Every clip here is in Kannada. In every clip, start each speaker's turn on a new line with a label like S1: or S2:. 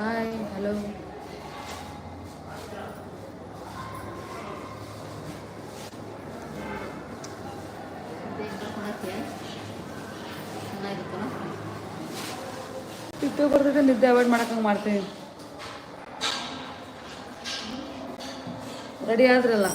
S1: ಹಾಯ್ ಹಲೋ ಇಟ್ಟು ಬರ್ತೈತೆ ನಿದ್ದೆ ಅವಾಯ್ಡ್ ಮಾಡಕ್ಕಂಗೆ ಮಾಡ್ತೀನಿ. ರೆಡಿ ಆದ್ರಲ್ಲ.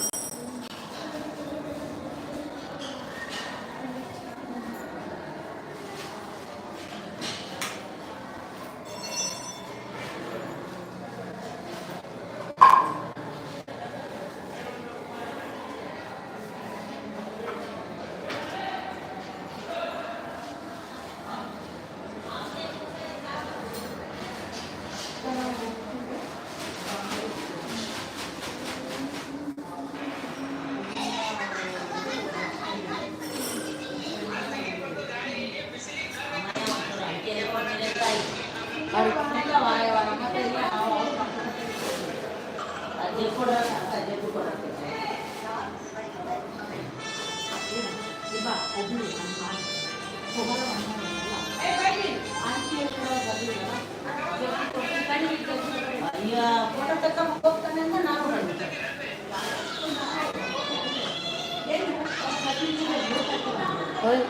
S1: ಹೋಯ್.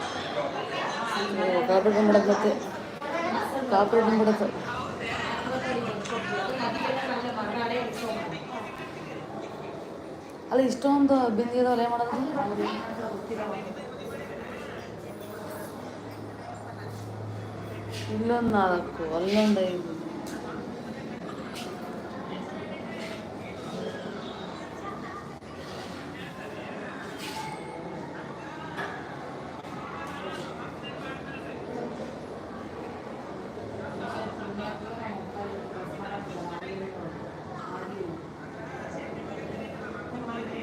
S1: ಕಾಪಿ ಬಂದ್ಬಿಡತ್ತೆ ಮತ್ತೆ. ಕಾಪಿ ಬಂದ್ಬಿಡತ್ತೆ ಅಲ್ಲ, ಇಷ್ಟೊಂದು ಬಿಂದಿ ಇದಾವಲ್ಲ ಏನು ಮಾಡೋದು ಇಲ್ಲೊಂದು ನಾಲ್ಕು, ಅಲ್ಲೊಂದು ಐದು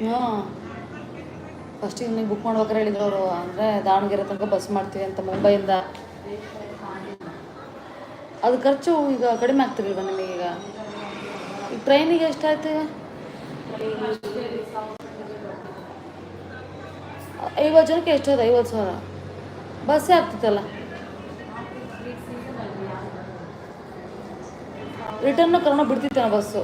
S1: ಹಾಂ ಫಸ್ಟಿಗೆ ನೀವು ಬುಕ್ ಮಾಡ್ಬೇಕಾರೆ ಹೇಳಿದ್ರು ಅವರು. ಅಂದರೆ ದಾವಣಗೆರೆ ತನಕ ಬಸ್ ಮಾಡ್ತೀವಿ ಅಂತ ಮುಂಬೈಯಿಂದ. ಅದು ಖರ್ಚು ಈಗ ಕಡಿಮೆ ಆಗ್ತಿರಲ್ವ ನಿಮಗೀಗ ಈಗ? ಟ್ರೈನಿಗೆ ಎಷ್ಟಾಯ್ತು? ಐವತ್ತು ಜನಕ್ಕೆ ಎಷ್ಟಾಯ್ತು? ಐವತ್ತು ಸಾವಿರ. ಬಸ್ಸೇ ಆಗ್ತಿತ್ತಲ್ಲ? ರಿಟರ್ನು ಕರ್ಕೊಂಡು ಬಿಡ್ತಿತ್ತೇನೋ ಬಸ್ಸು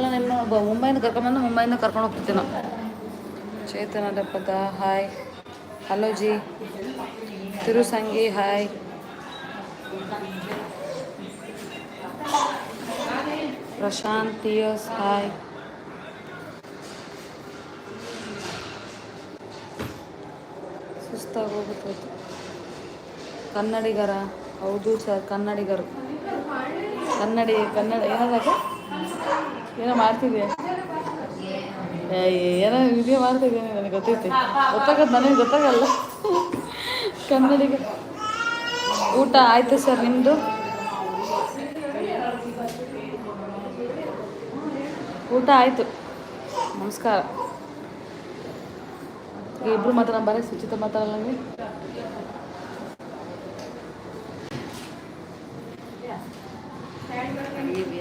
S1: ಅಲ್ಲ, ನಿಮ್ಮ ಮುಂಬೈಯಿಂದ ಕರ್ಕೊಂಬಂದು ಮುಂಬೈಯಿಂದ ಕರ್ಕೊಂಡು ಹೋಗ್ತಿದ್ದೆ ನಾವು Chetana ದಪ್ಪದ hi. Hello ji. Tirusangi, hi. Prashanth T S. ಸುಸ್ತಾಗಿ ಹೋಗುತ್ತೆ ಕನ್ನಡಿಗರ, ಹೌದು ಸರ್, ಕನ್ನಡಿಗರು. ಕನ್ನಡಿ, ಕನ್ನಡ ಏನಾದಾಗ ಏನೋ ಮಾಡ್ತಿದ್ಯಾ? ಏನೋ ವಿಡಿಯೋ ಮಾಡ್ತಿದ್ದೀನಿ ನನಗೆ ಗೊತ್ತೈತಿ. ಗೊತ್ತಾಗತ್ತೆ ನನಗೆ ಗೊತ್ತಾಗಲ್ಲ. ಕನ್ನಡಿಗ. ಊಟ ಆಯ್ತು ಸರ್ ನಿಮ್ಮದು ಊಟ ಆಯಿತು. ನಮಸ್ಕಾರ. ಇಬ್ರು ಮಾತ್ರ ನಮ್ಮ ಬರೀ ಸುಚಿತ ಮಾತಾಡಲ್ಲ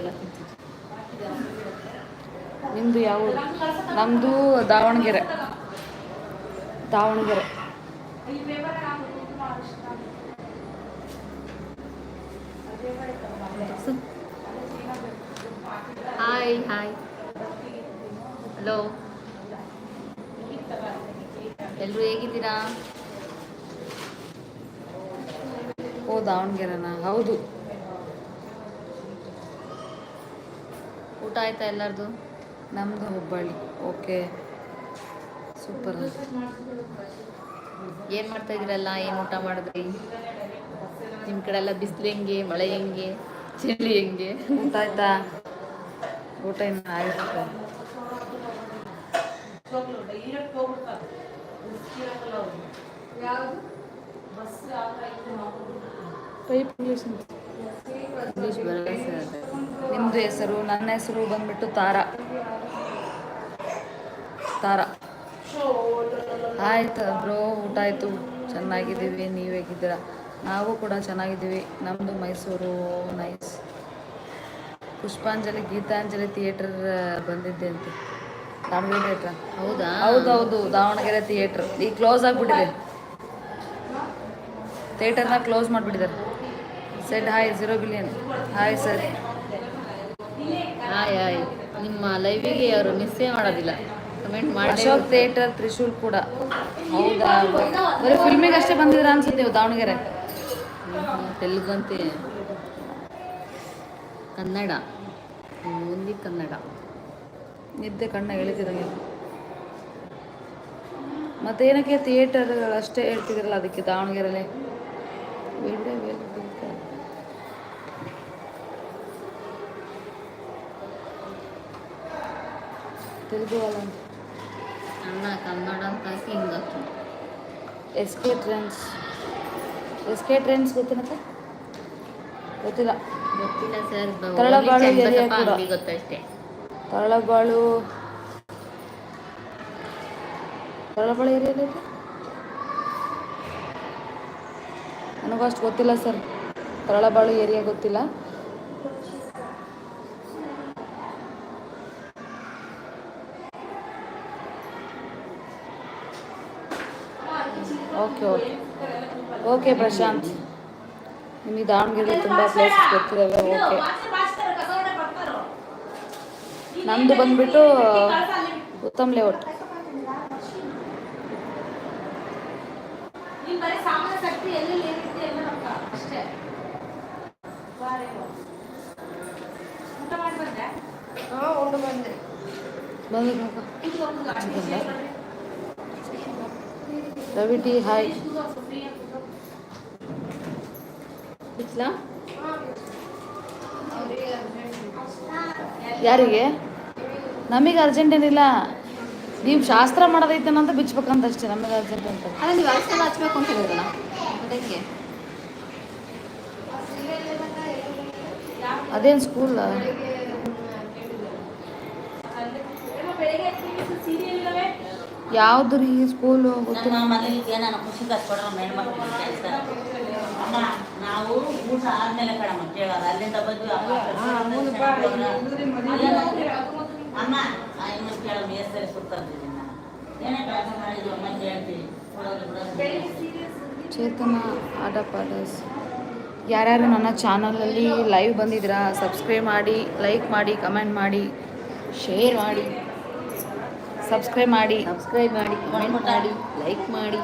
S1: ನೀವು ನಿಮ್ಮದು ಯಾವ ನಮ್ಮದು Davanagere. Davanagere.
S2: Hi hi hello ಎಲ್ಲರೂ ಹೇಗಿದ್ದೀರಾ?
S1: ಓ ದಾವಣಗೆರೆನಾ? ಹೌದು.
S2: ಊಟ ಆಯ್ತಾ ಎಲ್ಲರದು?
S1: ನಮ್ಮದು ಹುಬ್ಬಳ್ಳಿ. ಓಕೆ. ಸೂಪರ್.
S2: ಏನು ಮಾಡ್ತಾ ಇದ್ರಲ್ಲ? ಏನು ಊಟ ಮಾಡಿದ್ರಿ? ನಿಮ್ಮ ಕಡೆ ಎಲ್ಲ ಬಿಸಿಲು ಹೆಂಗೆ? ಮಳೆ ಹೆಂಗೆ? ಚಳಿ ಹೆಂಗೆ?
S1: ಊಟ ಆಯ್ತಾ? ಊಟ ಇನ್ನು ಆಯ್ತು. ಪೈಪ್ ಇಂಗ್ಲೀಷ್
S2: ಇಂಗ್ಲೀಷ್ ಬರಲ್ಲ ಸರ್
S1: ನಿಮ್ಮದು ಹೆಸರು ನನ್ನ ಹೆಸರು ಬಂದ್ಬಿಟ್ಟು ತಾರಾ. ತಾರಾ. ಆಯ್ತು ಬ್ರೋ ಊಟ ಆಯಿತು. ಚೆನ್ನಾಗಿದ್ದೀವಿ ನೀವು ಹೇಗಿದ್ದೀರಾ? ನಾವು ಕೂಡ ಚೆನ್ನಾಗಿದ್ದೀವಿ. ನಮ್ಮದು ಮೈಸೂರು ನೈಸ್. ಪುಷ್ಪಾಂಜಲಿ ಗೀತಾಂಜಲಿ ಥಿಯೇಟರ್ ಬಂದಿದ್ದೆ ಅಂತ. ದಾವಣಗೆರೆ ಥಿಯೇಟ್ರ
S2: ಹೌದಾ?
S1: ಹೌದೌದು ದಾವಣಗೆರೆ ಥಿಯೇಟ್ರ್. ಈಗ ಕ್ಲೋಸ್ ಆಗಿಬಿಟ್ಟಿದೆ. ಥಿಯೇಟರ್ನ ಕ್ಲೋಸ್ ಮಾಡಿಬಿಟ್ಟಿದ್ದಾರೆ. Shed hi zero billion. Hi sir.
S2: Hi hi ನಿಮ್ಮ ಲೈವಿಗೆ ಅವರು ಮಿಸ್ಸೇ ಮಾಡೋದಿಲ್ಲ. ಕಮೆಂಟ್ ಮಾಡಿ
S1: ಅಶೋಕ್ ಥಿಯೇಟರ್ ತ್ರಿಶೂಲ್ ಕೂಡ. ಹೌದಾ? ಬರೀ ಫಿಲ್ಮಿಗೆ ಅಷ್ಟೇ ಬಂದಿದ್ರ ಅನ್ಸುತ್ತೆ ನೀವು ದಾವಣಗೆರೆ?
S2: ತೆಲುಗು ಅಂತ ಕನ್ನಡ. ಓನ್ಲಿ ಕನ್ನಡ.
S1: ನಿದ್ದೆ ಕಣ್ಣ ಎಳಿತಿರಂಗೆ. ಮತ್ತೇನಕ್ಕೆ ಥಿಯೇಟರ್ಗಳು ಅಷ್ಟೇ ಹೇಳ್ತಿದ್ರಲ್ಲ ಅದಕ್ಕೆ ದಾವಣಗೆರೆಲೆ? ಅಲ್ಲ
S2: ಅಣ್ಣ ಕನ್ನಡ ಅಂತ ಹಾಕಿ ಹಿಂಗೆ ಹಾಕಿ
S1: S K trends. S K trends ಗೊತ್ತೇನಕ್ಕ ಗೊತ್ತಿಲ್ಲ.
S2: ಗೊತ್ತಿಲ್ಲ ಸರ್
S1: ತರಳಬಾಳು ಕೂಡ.
S2: ಗೊತ್ತಷ್ಟೇ.
S1: ತರಳಬಾಳು ತರಳಬಾಳು ಏರಿಯಲ್ಲಿ ನನಗೂ ಅಷ್ಟು ಗೊತ್ತಿಲ್ಲ ಸರ್. ತರಳಬಾಳು ಏರಿಯಾ ಗೊತ್ತಿಲ್ಲ. ಓಕೆ ಓಕೆ ಓಕೆ ಪ್ರಶಾಂತ್ ನಿಮಗೆ ದಾವಣಗೆರೆ ತುಂಬ ಪ್ಲೇಸ್ ಗೊತ್ತಿದ್ದಾವೆ ಓಕೆ ನಂದು ಬಂದ್ಬಿಟ್ಟು ಉತ್ತಮ್ ಲೇಔಟ್
S3: ನೀನ್ ಬರೀ ಸಾಮಾನ್ಯ ಶಕ್ತಿ ಎಲ್ಲೆಲ್ಲಿ ಏನಿರುತ್ತೆ ಎಲ್ಲ ರೊಕ್ಕ ಅಷ್ಟೇ ಊಟ ಮಾಡಿ ಬಂದೆ
S1: ಬಂದು ರವಿ ಹೈ ಹಾಯ್ ಯಾರಿಗೆ? ನಮಗೆ ಅರ್ಜೆಂಟ್ ಏನಿಲ್ಲ. ನೀವು ಶಾಸ್ತ್ರ ಮಾಡೋದೈತೇನಂತ ಬಿಚ್ಬೇಕಂತ ಅಷ್ಟೇ ನಮಗೆ ಅರ್ಜೆಂಟ್ ಅಂತ.
S2: ಅಲ್ಲ ನೀವು ಶಾಸ್ತ್ರ ಹಚ್ಬೇಕು ಅಂತ ಹೇಳಿದ್ರಲ್ಲ ಅದಕ್ಕೆ.
S1: ಅದೇನು ಸ್ಕೂಲ್ ಯಾವ್ದು ರೀ ಸ್ಕೂಲು
S3: ನಮ್ಮ ಮನೇಲಿಗೆ ನಾನು ಖುಷಿ ಕಸ್ಕೊಡ್ರ ಹೆಣ್ಮಕ್ಳು ಕೆಲಸ ಅಮ್ಮ ನಾವು ಊಟ ಆದ್ಮೇಲೆ ಕಣಮ್ಮ ಕೇಳೋದು. ಅಲ್ಲಿಂದ ಬಂದ್ವಿ ಅಮ್ಮ ಅಮ್ಮ ಇನ್ನು ಕೇಳಮ್ಮ ಎಷ್ಟು ಸರಿ ಸುತ್ತಂದಿದ್ದೀನಿ ನಾನು ಏನೇ ಕೆಲಸ ಮಾಡಿದ್ವಿ ಅಮ್ಮ ಕೇಳ್ತೀವಿ
S1: ಚೇತನ ಆಟ ಪಾಡಸ್. ಯಾರ್ಯಾರು ನನ್ನ ಚಾನಲಲ್ಲಿ ಲೈವ್ ಬಂದಿದ್ದೀರಾ ಸಬ್ಸ್ಕ್ರೈಬ್ ಮಾಡಿ ಲೈಕ್ ಮಾಡಿ ಕಮೆಂಟ್ ಮಾಡಿ ಶೇರ್ ಮಾಡಿ. ಸಬ್ಸ್ಕ್ರೈಬ್ ಮಾಡಿ.
S2: ಸಬ್ಸ್ಕ್ರೈಬ್ ಮಾಡಿ ಕಮೆಂಟ್ ಮಾಡಿ. ಲೈಕ್ ಮಾಡಿ.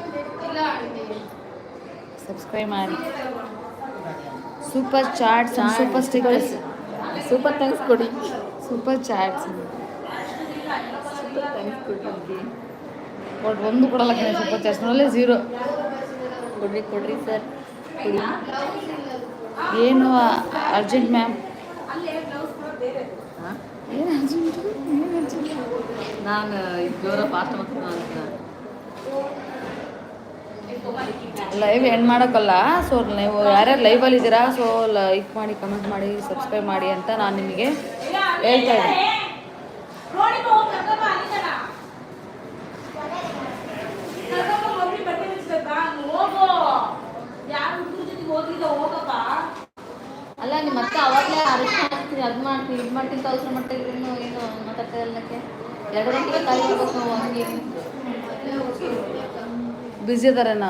S1: ಸಬ್ಸ್ಕ್ರೈಬ್ ಮಾಡಿ. Super chats super stickers
S2: super thanks ಕೊಡಿ.
S1: ಸೂಪರ್ ಚಾಟ್ಸ್
S2: ಸೂಪರ್ ಥ್ಯಾಂಕ್ಸ್ ಕೊಡಿ
S1: ಒಂದು ಕೊಡಲ್ಲ ಕಣೆ ಸೂಪರ್ ಚಾಟ್ಸ್ ನೋಡಲೇ ಝೀರೋ
S2: ಕೊಡ್ರಿ ಕೊಡ್ರಿ ಸರ್ ಕೊಡಿ.
S1: ಏನು ಅರ್ಜೆಂಟ್ ಮ್ಯಾಮ್
S2: ಹಾಂ? ನಾನು ಇದು ಜೋರ ಫಾಸ್ಟ್ ಮಾಡ್ತೀನಿ
S1: ಲೈವ್ ಎಂಡ್ ಮಾಡೋಕ್ಕಲ್ಲ ಸೊ ನೀವು ಯಾರ್ಯಾರು ಲೈವಲ್ಲಿ ಇದ್ದೀರಾ ಸೊ ಲೈಕ್ ಮಾಡಿ ಕಮೆಂಟ್ ಮಾಡಿ ಸಬ್ಸ್ಕ್ರೈಬ್ ಮಾಡಿ ಅಂತ ನಾನು ನಿಮಗೆ ಹೇಳ್ತಾ ಇದ್ದೀನಿ.
S2: ಅಲ್ಲ ನಿಮ್ಮ ಅಕ್ಕ ಅವಾಗಲೇ ಅರಿಶಿನ ಹಾಕ್ತೀನಿ ಅದು ಮಾಡ್ತೀನಿ ಇದು ಮಾಡ್ತೀನಿ ಏನು ಮಾತಾಡ್ತಾ ಇಲ್ಲಕ್ಕೆ ಎರಡು ಗಂಟೆಗೆ ಕಾಯಿ ಹೋಗ್ಬೇಕು ಹಂಗೆ.
S1: ಬ್ಯುಸಿ ಇದಾರೇನ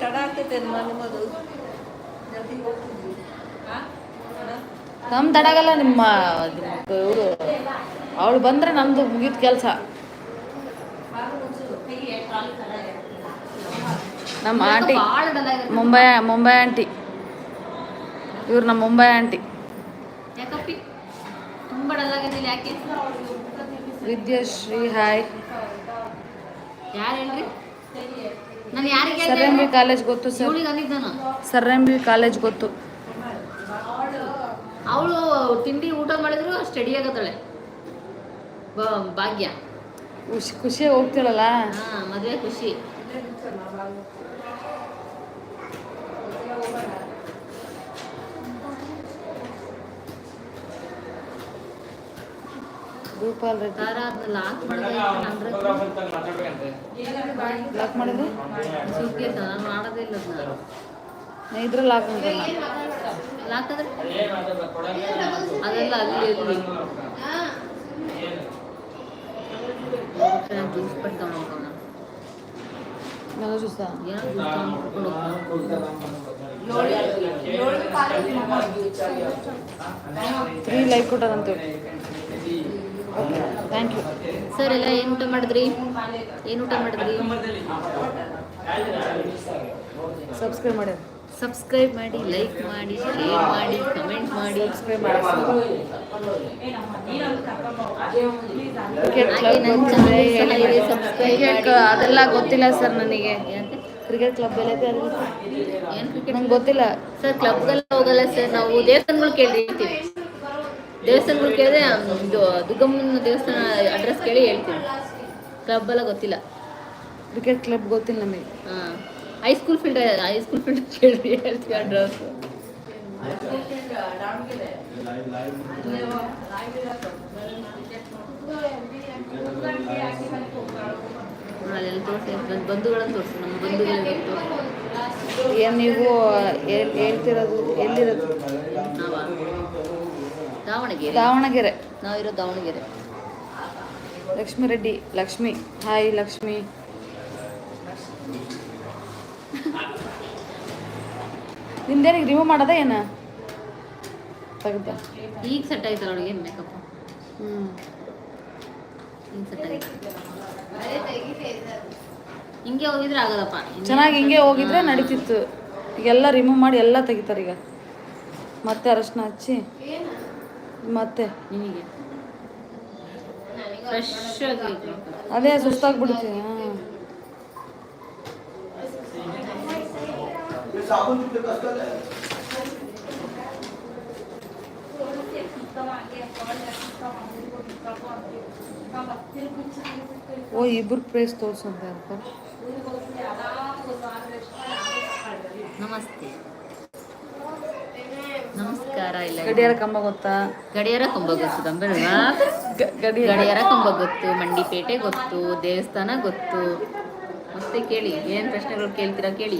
S3: ತಡ ಆಗ್ತೈತೆ ನಿಮ್ಮದು.
S1: ನಮ್ಮ ತಡಗಲ್ಲ ನಿಮ್ಮ ಇವರು. ಅವಳು ಬಂದರೆ ನಮ್ದು ಮುಗಿದ ಕೆಲಸ. ನಮ್ಮ ಆಂಟಿ ಮುಂಬೈ ಮುಂಬೈ ಆಂಟಿ. ಇವ್ರು ನಮ್ಮ ಮುಂಬೈ ಆಂಟಿ. ವಿದ್ಯಾಶ್ರೀ ಹಾಯ್
S2: ಯಾರು ಹೇಳ್ರಿ? ನಾನು ಯಾರಿಗೆ
S1: ಸರ್ ಎಂ ಬಿ ಕಾಲೇಜ್ ಗೊತ್ತು sir sir M B college ಗೊತ್ತು.
S2: ಅವಳು ತಿಂಡಿ ಊಟ ಮಾಡಿದ್ರು ಸ್ಟಡಿ ಆಗತ್ತಾಳೆ. ಭಾಗ್ಯ.
S1: ಖುಷಿ ಖುಷಿಯಾಗಿ ಹೋಗ್ತಾಳಲ್ಲ?
S2: ಹಾ ಮದುವೆ ಖುಷಿ.
S1: ರೂಪಾಲ್ ರೆಡ್ಡಿ
S2: ತಾರ ಅದನ್ನ ಲಾಕ್ ನಾನು ಮಾಡೋದೇ
S1: ಇದ್ರಲ್ಲಿ ಲಾಕ್
S2: ಅದೆಲ್ಲ ಅಲ್ಲಿ ಇಲ್ಲಿ ಜ್ಯೂಸ್ ಹೋಗೋಣ
S1: ಮೆಲೋ ಜ್ಯೂಸಾ?
S2: ಏನೋ
S1: ತ್ರೀ ಲೈಕ್ ಕೊಟ್ಟಾರಂತೇಳಿ ಓಕೆ ಥ್ಯಾಂಕ್ ಯು
S2: ಸರ್ ಎಲ್ಲ ಏನು ಊಟ ಮಾಡಿದ್ರಿ? ಏನು ಊಟ ಮಾಡಿದ್ರಿ?
S1: ಸಬ್ಸ್ಕ್ರೈಬ್ ಮಾಡಿ.
S2: ಸಬ್ಸ್ಕ್ರೈಬ್ ಮಾಡಿ ಲೈಕ್ ಮಾಡಿ ಶೇರ್ ಮಾಡಿ ಕಮೆಂಟ್ ಮಾಡಿ.
S1: ಸಬ್ಸ್ಕ್ರೈಬ್ ಮಾಡಿ. ಅದೆಲ್ಲ ಗೊತ್ತಿಲ್ಲ ಸರ್ ನನಗೆ. ಕ್ರಿಕೆಟ್ ಕ್ಲಬ್ ಎಲ್ಲ
S2: ಏನು ಕ್ರಿಕೆಟ್
S1: ನಂಗೆ ಗೊತ್ತಿಲ್ಲ.
S2: ಸರ್ ಕ್ಲಬ್ಗೆಲ್ಲ ಹೋಗಲ್ಲ ಸರ್ ನಾವು ದೇವಸ್ಥಾನಗಳು ಕೇಳಿರ್ತೀವಿ ದೇವಸ್ಥಾನಗಳು ಕೇಳಿದ್ರೆ ಇದು ದುರ್ಗಮ್ಮನ ದೇವಸ್ಥಾನ ಅಡ್ರೆಸ್ ಕೇಳಿ ಹೇಳ್ತೀನಿ. ಕ್ಲಬ್ ಎಲ್ಲ ಗೊತ್ತಿಲ್ಲ.
S1: ಕ್ರಿಕೆಟ್ ಕ್ಲಬ್ ಗೊತ್ತಿಲ್ಲ ನಮಗೆ.
S2: ಹಾಂ ಹೈಸ್ಕೂಲ್ ಫೀಲ್ಡ್ ಹೈಸ್ಕೂಲ್ ಫೀಲ್ಡ್ ಕೇಳಿ ಹೇಳ್ತೀವಿ ಅಡ್ರೆಸ್ ಅಲ್ಲೆಲ್ಲ ತೋರಿಸಿ ಬಂಧುಗಳನ್ನು ತೋರಿಸಿ ನಮ್ಮ ಬಂಧುಗಳಿಗೆ
S1: ಏನು ನೀವು ಹೇಳ್ತಿರೋದು ಎಲ್ಲಿರೋದು?
S2: ದಾವಣಗೆರೆ.
S1: ದಾವಣಗೆರೆ.
S2: ನಾವಿರೋ ದಾವಣಗೆರೆ.
S1: ಲಕ್ಷ್ಮಿ ರೆಡ್ಡಿ ಲಕ್ಷ್ಮಿ. ಹಾಯ್ ಲಕ್ಷ್ಮಿ. ನಿಂದೇನಿಗೆ ರಿಮೂವ್ ಮಾಡೋದ ಏನ? ತೆಗ್ದ.
S2: ಈಗ ಸೆಟ್ ಆಯ್ತಲ್ಲ ಅವಳಿಗೆ ಮೇಕಪ್
S1: ಹ್ಞೂ
S2: ಹಿಂಗೆ ಸೆಟ್ ಆಯ್ತು. ಹಿಂಗೆ ಹೋಗಿದ್ರೆ ಆಗೋದಪ್ಪ
S1: ಚೆನ್ನಾಗಿ ಹಿಂಗೆ ಹೋಗಿದ್ರೆ ನಡೀತಿತ್ತು. ಈಗೆಲ್ಲ ರಿಮೂವ್ ಮಾಡಿ ಎಲ್ಲ ತೆಗಿತಾರೆ ಈಗ. ಮತ್ತೆ ಅರಶಿನ ಹಚ್ಚಿ. ಮತ್ತೆ
S2: ನಿನಗೆ ಫ್ರೆಶ್ ಆಗಿ
S1: ಅದೇ ಸುಸ್ತಾಗ್ಬಿಡ್ತೀನಿ ಹಾಂ. ಓ ಇಬ್ರು ಪ್ರೈಸ್ ತೋರ್ಸಂತೆ ಅಂತ
S2: ನಮಸ್ತೆ. ನಮಸ್ಕಾರ ಇಲ್ಲ
S1: ಗಡಿಯಾರ ಕಂಬ ಗೊತ್ತಾ?
S2: ಗಡಿಯಾರ ಕಂಬ ಗೊತ್ತು ಕಂಬಲ್ವಾ
S1: ಗಡಿಯಾರ.
S2: ಗಡಿಯಾರ ಕಂಬ ಗೊತ್ತು ಮಂಡಿಪೇಟೆ ಗೊತ್ತು ದೇವಸ್ಥಾನ ಗೊತ್ತು. ಮತ್ತೆ ಕೇಳಿ ಏನ್ ಪ್ರಶ್ನೆಗಳು ಕೇಳ್ತೀರಾ ಕೇಳಿ.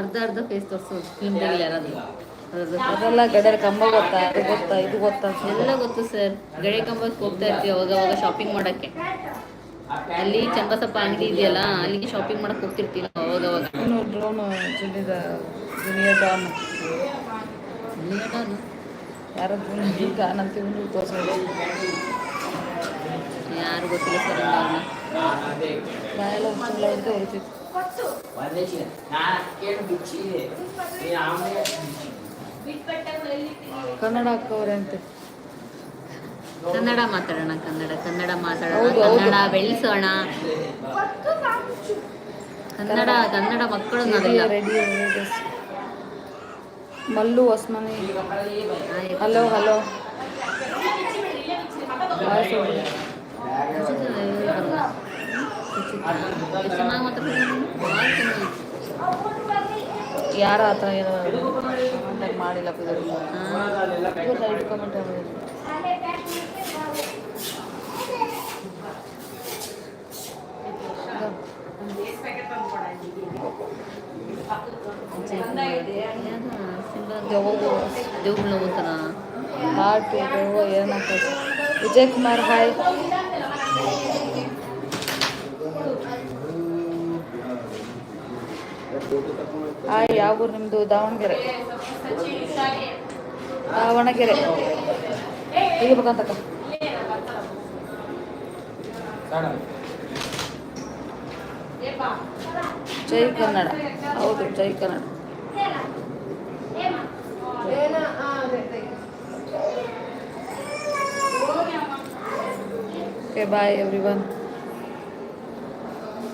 S2: ಅರ್ಧ ಅರ್ಧ ಫೇಸ್ ತೋರಿಸು ಫಿಲ್ಮ್ದಾಗ ಯಾರಾದ್ರು.
S1: ಅದೆಲ್ಲ ಗಡಿಯಾರ ಕಂಬ ಗೊತ್ತಾ? ಅದು ಗೊತ್ತಾ? ಇದು ಗೊತ್ತಾ?
S2: ಎಲ್ಲ ಗೊತ್ತು ಸರ್. ಗಡಿಯ ಕಂಬಕ್ಕೆ ಹೋಗ್ತಾ ಇರ್ತೀವಿ ಅವಾಗ ಅವಾಗ ಶಾಪಿಂಗ್ ಮಾಡಕ್ಕೆ. ಅಲ್ಲಿ ಚನ್ನಬಸಪ್ಪ ಅಂಗಡಿ ಇದೆಯಲ್ಲ ಅಲ್ಲಿಗೆ ಶಾಪಿಂಗ್ ಮಾಡಕ್ ಹೋಗ್ತಿರ್ತೀವಿ ಅವಾಗ ಅವಾಗ
S1: ಡ್ರೋನು ಡಾನ್ ಡಾನ್ ಅಂತ ಇವ್ನು ತೋರ್ಸೋದು.
S2: ಯಾರು ಗೊತ್ತಿಲ್ಲ ಸರ್
S1: ಬಾಯಲ್ಲ ಹೊಡಿತಿತ್ತು ಕನ್ನಡ ಹಾಕೋರೆ ಅಂತೆ.
S2: ಕನ್ನಡ ಮಾತಾಡೋಣ ಕನ್ನಡ ಕನ್ನಡ ಮಾತಾಡೋಣ. ಕನ್ನಡ ಬೆಳೆಸೋಣ. ಕನ್ನಡ ಕನ್ನಡ ಮಕ್ಕಳು
S1: ಮಲ್ಲು ಹೊಸ್ಮನಿ. Hello hello. ಯಾರ ಆ ಥರ ಏನೋ ಮಾಡಿಲ್ಲ ಇದರಲ್ಲಿ ಇವತ್ತು ಐದು ಕಮೆಂಟ್
S2: ದೇವ್ಗಳನ್ನ ಓದ್ತಾನ
S1: ಹಾರ್ಟ್ ಏನೋ ವಿಜಯ್ ಕುಮಾರ್ ಹಾಯ್ ಹಾಯ್ ಯಾವ ಊರು ನಿಮ್ಮದು ದಾವಣಗೆರೆ. ದಾವಣಗೆರೆ. ಈಗ ಬೇಕಂತಕ್ಕ ಜೈ ಕನ್ನಡ. ಹೌದು, ಜೈ ಕನ್ನಡ. Okay, bye everyone